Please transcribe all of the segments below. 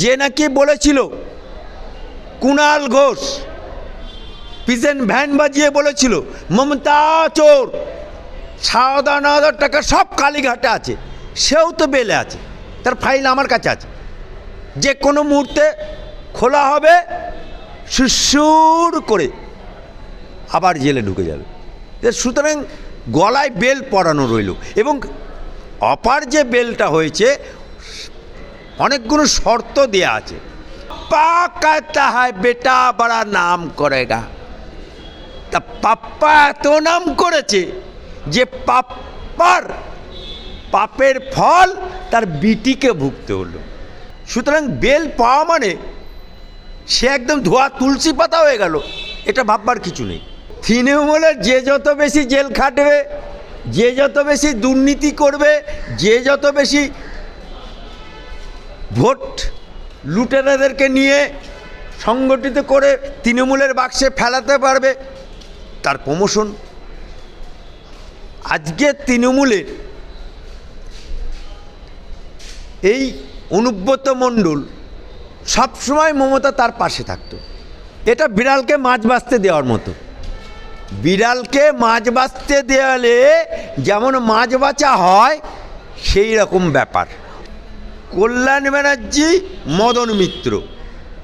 যে নাকি বলেছিল কুণাল ঘোষ, পিজেন ভ্যান বাজিয়ে বলেছিল, মমতা চোর সাদা ন হাজার টাকা সব কালীঘাটে আছে, সেও তো বেলে আছে, তার ফাইল আমার কাছে আছে। যে কোনো মুহূর্তে খোলা হবে সুসুর করে আবার জেলে ঢুকে যাবে। সুতরাং গলায় বেল পরানো রইল এবং অপার যে বেলটা হয়েছে অনেকগুলো শর্ত দেয়া আছে। পাকা হয় বেটা বাড়া নাম করেগা। তা পাপ্পা এত নাম করেছে যে পাপ্পার পাপের ফল তার বিটিকে ভুগতে হলো। সুতরাং বেল পাওয়া মানে সে একদম ধোয়া তুলসী পাতা হয়ে গেল, এটা ভাববার কিছু নেই। তৃণমূলের যে যত বেশি জেল খাটবে, যে যত বেশি দুর্নীতি করবে, যে যত বেশি ভোট লুটেরাদেরকে নিয়ে সংগঠিত করে তৃণমূলের বাক্সে ফেলাতে পারবে তার প্রমোশন। আজকে তৃণমূলের এই অনুব্রত মণ্ডল সবসময় মমতা তার পাশে থাকতো। এটা বিড়ালকে মাছ বাঁচতে দেওয়ার মতো। বিড়ালকে মাছ বাঁচতে দেওয়ালে যেমন মাছ বাঁচা হয় সেই রকম ব্যাপার। কল্যাণ ব্যানার্জি মদন মিত্র।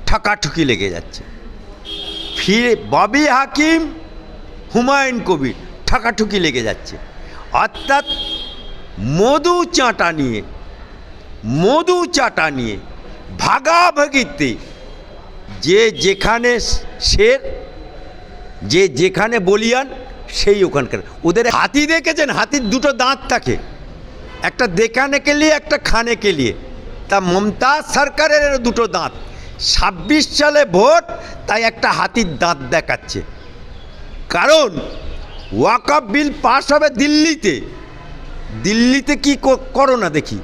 ঠাকাঠুকি লেগে যাচ্ছে। ফিরে ববি হাকিম, হুমায়ুন কবির ঠাকাঠুকি লেগে যাচ্ছে। অর্থাৎ মধু চাঁটা নিয়ে, মধু চাটা নিয়ে ভাগাভাগিতে যে যেখানে শের যে যেখানে বলিয়ান সেই ওখানকার। ওদের হাতি দেখেছেন? হাতির দুটো দাঁত থাকে। একটা দেখানে কে লিয়ে একটা খানে কে লিয়ে তা মমতাজ সরকারের দুটো দাঁত। ছাব্বিশ সালে ভোট, তাই একটা হাতির দাঁত দেখাচ্ছে। কারণ, ওয়াকআপ বিল পাস হবে দিল্লিতে। দিল্লিতে কি করো না দেখি?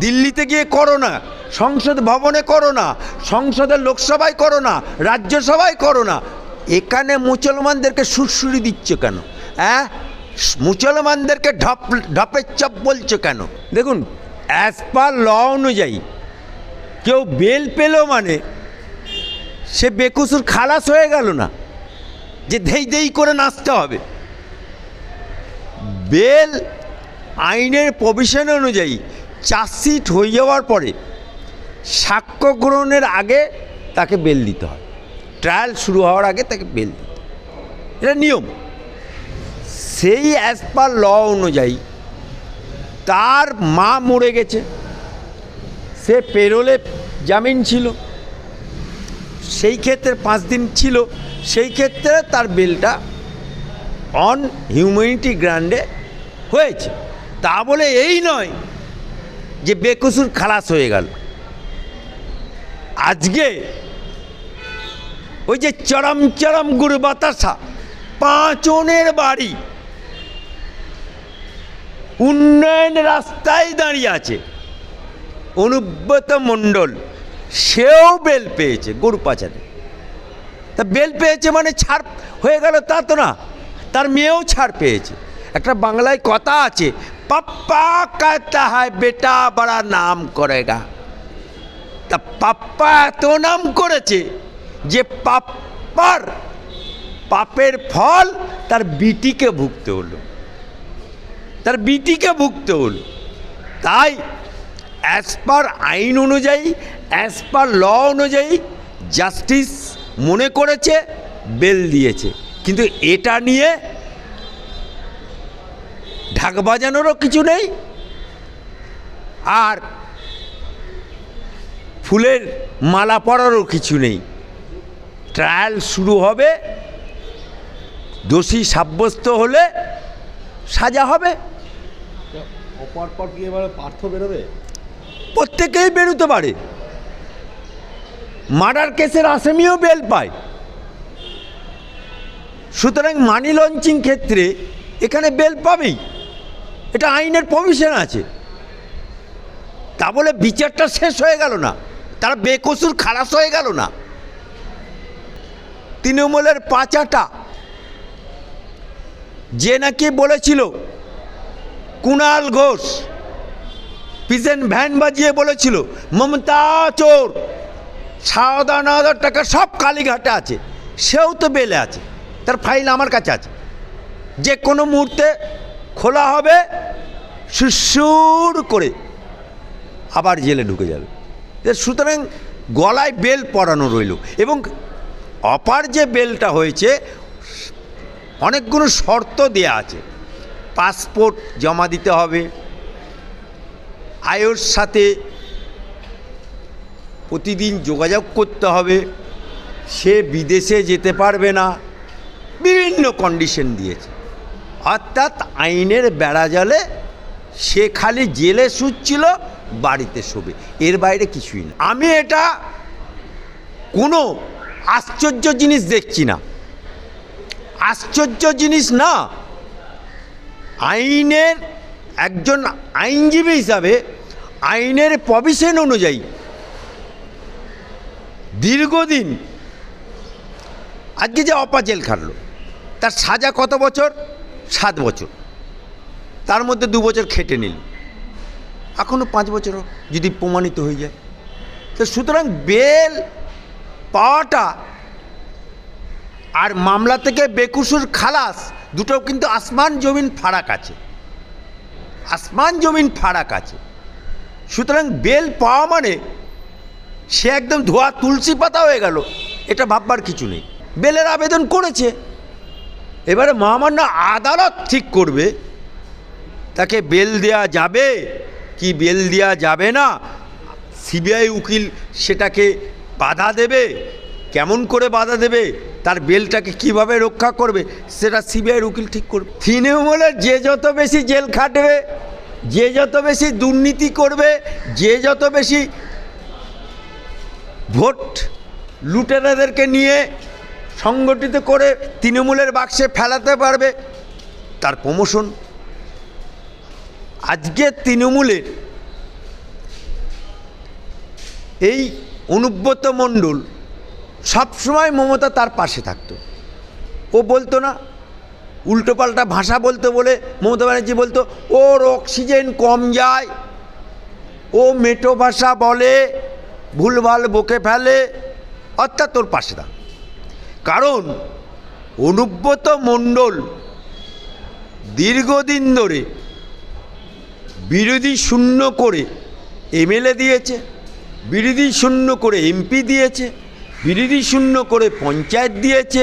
দিল্লিতে গিয়ে করো না সংসদ ভবনে করো না সংসদের লোকসভায় করো না রাজ্যসভায় করো না এখানে মুসলমানদেরকে সুরসুরি দিচ্ছ কেন? হ্যাঁ মুসলমানদেরকে ঢপ ঢপের চপ বলছো কেন? দেখুন অ্যাজ পার ল অনুযায়ী, কেউ বেল পেল মানে সে বেকুসুর খালাস হয়ে গেল না, যে ধেই ধেই করে নাচতে হবে। বেল আইনের প্রভিশন অনুযায়ী চার্জশিট হয়ে যাওয়ার পরে, সাক্ষ্য গ্রহণের আগে তাকে বেল দিতে হয়। ট্রায়াল শুরু হওয়ার আগে তাকে বেল দিতে এটা নিয়ম। সেই অ্যাজ পার ল অনুযায়ী তার মা মরে গেছে। সে পেরোলে জামিন ছিল। সেই ক্ষেত্রে পাঁচ দিন ছিল। সেই ক্ষেত্রে তার বেলটা অন হিউম্যানিটি গ্রান্ডে হয়েছে। তা বলে এই নয় যে বেকসুর খালাস হয়ে গেল। আজকে ওই যে চরম চরম গুরু বাতাসা পাঁচনের বাড়ি উন্নয়ন রাস্তায় দাঁড়িয়ে আছে। অনুব্রত মণ্ডল, সেও বেল পেয়েছে গরু পাচারে। তা বেল পেয়েছে মানে ছাড় হয়ে গেল তা তো না, তার মেয়েও ছাড় পেয়েছে। একটা বাংলায় কথা আছে, পাপ্পা কাতা হয়, বেটা বাড়া নাম করে গা। তা পাপ্পা এত নাম করেছে যে পাপ্পার পাপের ফল তার বিটিকে ভুগতে হলো। তার বিটিকে ভুগতে হল। তাই অ্যাজ পার আইন অনুযায়ী অ্যাজ পার ল অনুযায়ী জাস্টিস মনে করেছে বেল দিয়েছে। কিন্তু এটা নিয়ে ঢাক বাজানোরও কিছু নেই। আর ফুলের মালা পরারও কিছু নেই। ট্রায়াল শুরু হবে, দোষী সাব্যস্ত হলে সাজা হবে। প্রত্যেকেই বেরোতে পারে। মার্ডার কেসের আসামিও বেল পায়। সুতরাং মানি লঞ্চিং ক্ষেত্রে এখানে বেল পাবেই। এটা আইনের প্রভিশন আছে। তা বলে বিচারটা শেষ হয়ে গেল না। তারা বেকসুর খালাস হয়ে গেল না। তৃণমূলের পাচাটা যে নাকি বলেছিল কুণাল ঘোষ, পিজেন ভ্যান বাজিয়ে বলেছিল, মমতা চোর সাদা হাজার টাকা সব কালীঘাটে আছে, সেও তো বেলে আছে, তার ফাইল আমার কাছে আছে। যে কোনো মুহূর্তে খোলা হবে সুসুর করে আবার জেলে ঢুকে যাবে। সুতরাং গলায় বেল পরানো রইল এবং অপার যে বেলটা হয়েছে, অনেকগুলো শর্ত দেয়া আছে। পাসপোর্ট জমা দিতে হবে। আয়ের সাথে প্রতিদিন যোগাযোগ করতে হবে। সে বিদেশে যেতে পারবে না। বিভিন্ন কন্ডিশন দিয়েছে। অর্থাৎ আইনের বেড়া জালে সে খালি জেলে শুচ্ছিল, বাড়িতে শোবে। এর বাইরে কিছুই না। আমি এটা কোনো আশ্চর্য জিনিস দেখছি না। আশ্চর্য জিনিস না আইনের একজন আইনজীবী হিসাবে আইনের প্রভিশন অনুযায়ী দীর্ঘদিন আজকে যে অপা জেল খাটলো, তার সাজা কত বছর? সাত বছর। তার মধ্যে দু বছর খেটে নিল। এখনও পাঁচ বছরও যদি প্রমাণিত হয়ে যায়। তো সুতরাং বেল পাওয়াটা আর মামলা থেকে বেকুসুর খালাস দুটো কিন্তু আসমান জমিন ফারাক আছে। আসমান জমিন ফারাক আছে। সুতরাং বেল পাওয়া মানে সে একদম ধোয়া তুলসী পাতা হয়ে গেল, এটা ভাববার কিছু নেই। বেলের আবেদন করেছে। এবারে মহামান্য আদালত ঠিক করবে, তাকে বেল দেয়া যাবে কি বেল দেয়া যাবে না, সিবিআই উকিল সেটাকে বাধা দেবে, কেমন করে বাধা দেবে তার বেলটাকে কীভাবে রক্ষা করবে, সেটা সিবিআইয়ের উকিল ঠিক করবে। তৃণমূলের যে যত বেশি জেল খাটবে, যে যত বেশি দুর্নীতি করবে, যে যত বেশি ভোট লুটেরাদেরকে নিয়ে সংগঠিত করে তৃণমূলের বাক্সে ফেলাতে পারবে, তার প্রমোশন আজকে তৃণমূলের এই অনুব্রত মণ্ডল সবসময় মমতা তার পাশে থাকতো। ও বলতো না, উল্টোপাল্টা ভাষা বলতো বলে মমতা ব্যানার্জি বলতো, ওর অক্সিজেন কম যায়, ও মেটো ভাষা বলে, ভুলভাল বকে ফেলে। অর্থাৎ তোর পাশে থাক। কারণ অনুব্রত মণ্ডল দীর্ঘদিন ধরে বিরোধী শূন্য করে এমএলএ দিয়েছে, বিরোধী শূন্য করে এমপি দিয়েছে বিরোধী শূন্য করে পঞ্চায়েত দিয়েছে।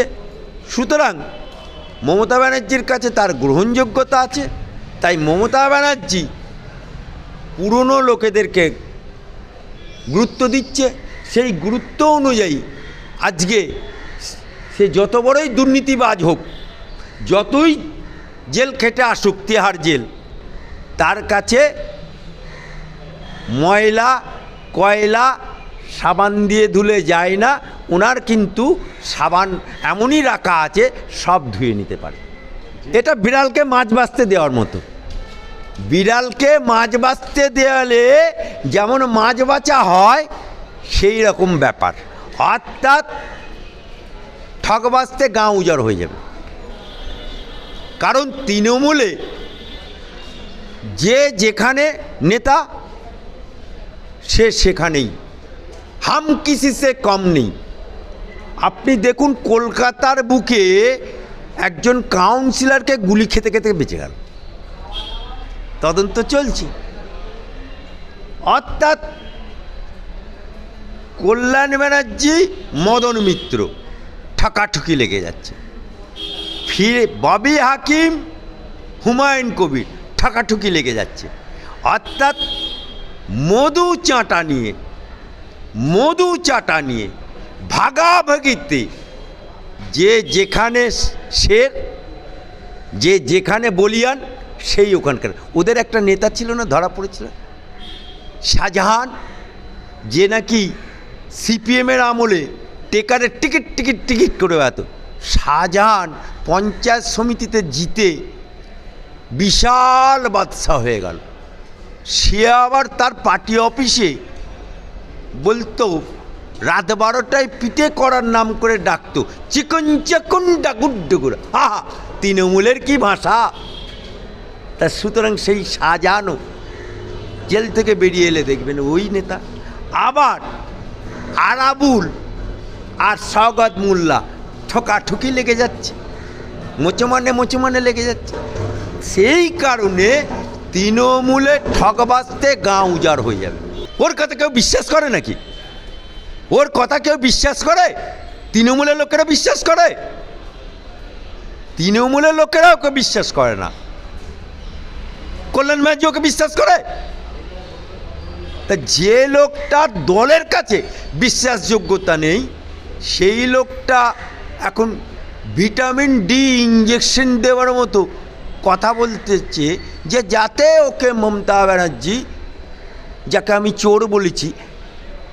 সুতরাং মমতা ব্যানার্জির কাছে তার গ্রহণযোগ্যতা আছে। তাই মমতা ব্যানার্জি পুরনো লোকেদেরকে গুরুত্ব দিচ্ছে। সেই গুরুত্ব অনুযায়ী আজকে সে যত বড়ই দুর্নীতিবাজ হোক, যতই জেল খেটে আসুক, তিহার জেল, তার কাছে ময়লা, কয়লা সাবান দিয়ে ধুলে যায় না। ওনার কিন্তু সাবান এমনই রাখা আছে, সব ধুয়ে নিতে পারে। এটা বিড়ালকে মাছ বাঁচতে দেওয়ার মতো। বিড়ালকে মাছ বাঁচতে দেওয়ালে যেমন মাছ বাঁচা হয়, সেই রকম ব্যাপার। অর্থাৎ ঠক বাঁচতে গাঁ উজাড় হয়ে যাবে। কারণ তৃণমূলে যে যেখানে নেতা, সে সেখানেই। হাম কিসি সে কম নেই। আপনি দেখুন কলকাতার বুকে একজন কাউন্সিলরকে গুলি খেতে খেতে বেঁচে গেল। তদন্ত চলছে। অর্থাৎ কল্যাণ ব্যানার্জি, মদন মিত্র, ঠাকাঠুকি লেগে যাচ্ছে। ফিরে ববি হাকিম, হুমায়ুন কবির, ঠাকাঠুকি লেগে যাচ্ছে। অর্থাৎ মধু চাঁটা নিয়ে, মধু চাটা নিয়ে ভাগাভাগিতে যে যেখানে শের যে যেখানে বলিয়ান, সেই ওখানকার। ওদের একটা নেতা ছিল না, ধরা পড়েছিল? শাহজাহান, যে নাকি সিপিএমের আমলে টেকারের টিকিট টিকিট টিকিট করে বেড়াত। শাহজাহান পঞ্চায়েত সমিতিতে জিতে বিশাল বাদশা হয়ে গেল। সে আবার তার পার্টি অফিসে বলতো রাত বারোটায় পিঠে করার নাম করে ডাকতো। চিকন চাকুন ডাকুড্ডুকুর আহা, তৃণমূলের কি ভাষা? তা সুতরাং সেই সাজানো জেল থেকে বেরিয়ে এলে দেখবেন ওই নেতা। আবার আরাবুল আর স্বগত মোল্লা ঠোকাঠুকি লেগে যাচ্ছে। মোচমানে মোচমানে লেগে যাচ্ছে। সেই কারণে তৃণমূলে ঠকবাজতে গাঁ উজাড় হয়ে যাবে। ওর কথা কেউ বিশ্বাস করে নাকি? ওর কথা কেউ বিশ্বাস করে? তৃণমূলের লোকেরা বিশ্বাস করে? তৃণমূলের লোকেরা ওকে বিশ্বাস করে না। কল্যাণ ব্যানার্জি ওকে বিশ্বাস করে? তা যে লোকটার দলের কাছে বিশ্বাসযোগ্যতা নেই, সেই লোকটা এখন ভিটামিন ডি ইঞ্জেকশন দেওয়ার মতো কথা বলতেছে যে যাতে ওকে মমতা ব্যানার্জি, যাকে আমি চোর বলেছি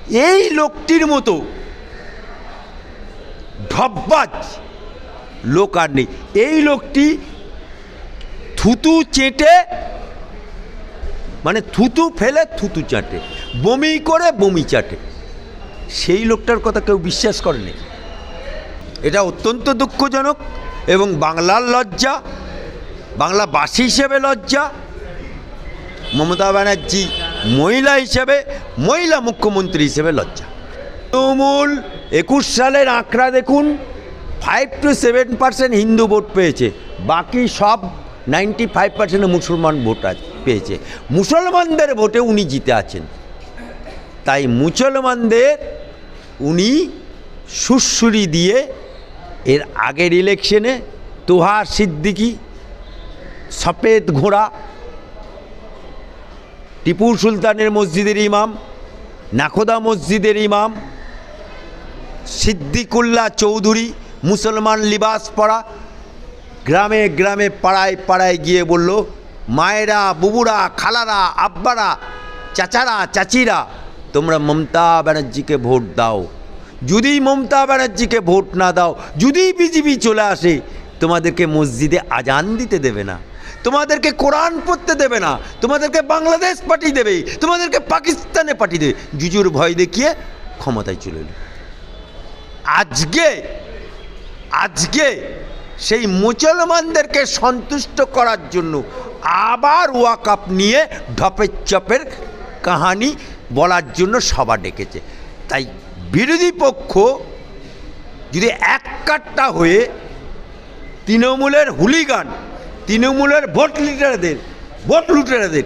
এই লোকটির মতো। ঢব্বাজ লোক আর নেই। এই লোকটি থুতু চেটে মানে থুতু ফেলে থুতু চাটে, বমি করে বমি চাটে। সেই লোকটার কথা কেউ বিশ্বাস করেনি এটা অত্যন্ত দুঃখজনক এবং বাংলার লজ্জা, বাংলাবাসী হিসেবে লজ্জা। মমতা ব্যানার্জি মহিলা হিসেবে, মহিলা মুখ্যমন্ত্রী হিসেবে লজ্জা। তৃণমূল একুশ সালের আঁকড়া দেখুন five to seven percent Hindu vote পেয়েছে। বাকি সব নাইনটি ফাইভ পার্সেন্ট মুসলমান ভোট পেয়েছে। মুসলমানদের ভোটে উনি জিতে আছেন। তাই মুসলমানদের উনি সুশ্রুরি দিয়ে এর আগের ইলেকশনে তোহা সিদ্দিকি সফেদ ঘোড়া টিপু সুলতানের মসজিদের ইমাম, নাখোদা মসজিদের ইমাম, সিদ্দিকুল্লাহ চৌধুরী মুসলমান লিবাস পরা গ্রামে গ্রামে পাড়ায় পাড়ায় গিয়ে বলল, মায়েরা, বুবুরা, খালারা, আব্বারা, চাচারা, চাচিরা, তোমরা মমতা ব্যানার্জিকে ভোট দাও। যদি মমতা ব্যানার্জিকে ভোট না দাও, যদি বিজেপি চলে আসে, তোমাদেরকে মসজিদে আজান দিতে দেবে না। তোমাদেরকে কোরআন পড়তে দেবে না, তোমাদেরকে বাংলাদেশ পাঠিয়ে দেবে, তোমাদেরকে পাকিস্তানে পাঠিয়ে দেবে। জুজুর ভয় দেখিয়ে ক্ষমতায় চলে এলো। আজকে আজকে সেই মুসলমানদেরকে সন্তুষ্ট করার জন্য আবার ওয়াকাপ নিয়ে ঢপের চপের কাহানি বলার জন্য সভা ডেকেছে। তাই বিরোধী পক্ষ যদি এক কাট্টা হয়ে তৃণমূলের হুলিগান তৃণমূলের ভোট লিডারদের, ভোট লুটেরাদের।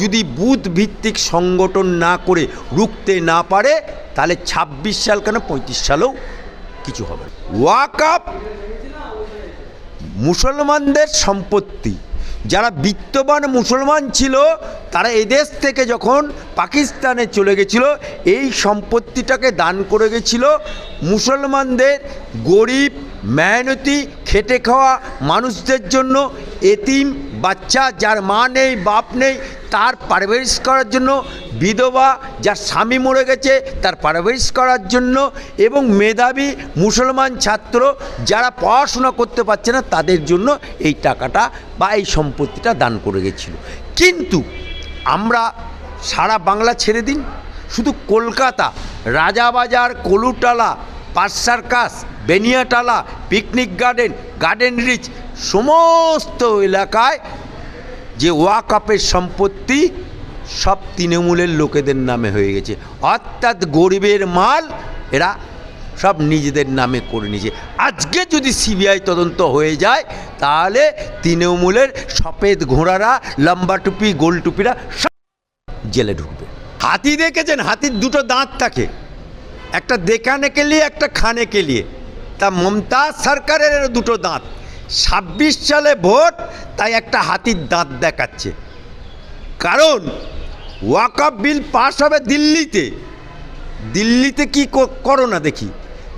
যদি বুথ ভিত্তিক সংগঠন না করে রুখতে না পারে, তাহলে ছাব্বিশ সাল কেন পঁয়ত্রিশ সালেও কিছু হবে ওয়াকাপ মুসলমানদের সম্পত্তি। যারা বিত্তবান মুসলমান ছিল, তারা এদেশ থেকে যখন পাকিস্তানে চলে গেছিল, এই সম্পত্তিটাকে দান করে গেছিল মুসলমানদের গরিব, মেহনতি খেটে খাওয়া মানুষদের জন্য এতিম বাচ্চা যার মা নেই, বাপ নেই, তার পারভেরিশ করার জন্য বিধবা যার স্বামী মরে গেছে, তার পারভেরিশ করার জন্য এবং মেধাবী মুসলমান ছাত্র যারা পড়াশোনা করতে পারছে না, তাদের জন্য এই টাকাটা বা এই সম্পত্তিটা দান করে গেছিল। কিন্তু আমরা সারা বাংলা ছেড়ে দিন। শুধু কলকাতা, রাজাবাজার, কলুটালা পাঁচ circus Beniatola Picnic Garden Garden Reach সমস্ত এলাকায় যে ওয়াকাপের সম্পত্তি সব তৃণমূলের লোকেদের নামে হয়ে গেছে। অর্থাৎ গরিবের মাল এরা সব নিজেদের নামে করে নিয়েছে। আজকে যদি সিবিআই তদন্ত হয়ে যায়, তাহলে তৃণমূলের সফেদ ঘোড়ারা, লম্বা টুপি, গোল টুপিরা সব জেলে ঢুকবে। হাতি দেখেছেন? হাতির দুটো দাঁত থাকে। একটা দেখানে কেলিয়ে, একটা খানে কেলিয়ে। তা মমতাজ সরকারের দুটো দাঁত। ছাব্বিশ সালে ভোট, তাই একটা হাতির দাঁত দেখাচ্ছে। কারণ ওয়াকাপ বিল পাস হবে দিল্লিতে। দিল্লিতে কি ক- করো না দেখি?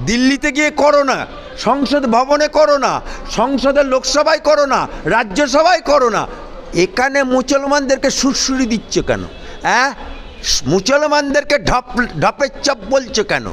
দিল্লিতে গিয়ে করো না সংসদ ভবনে করো না সংসদের লোকসভায় করো না রাজ্যসভায় করো না এখানে মুসলমানদেরকে সুরসুরি দিচ্ছ কেন? হ্যাঁ মুসলমানদেরকে ঢপ ঢপের চপ বলছো কেন?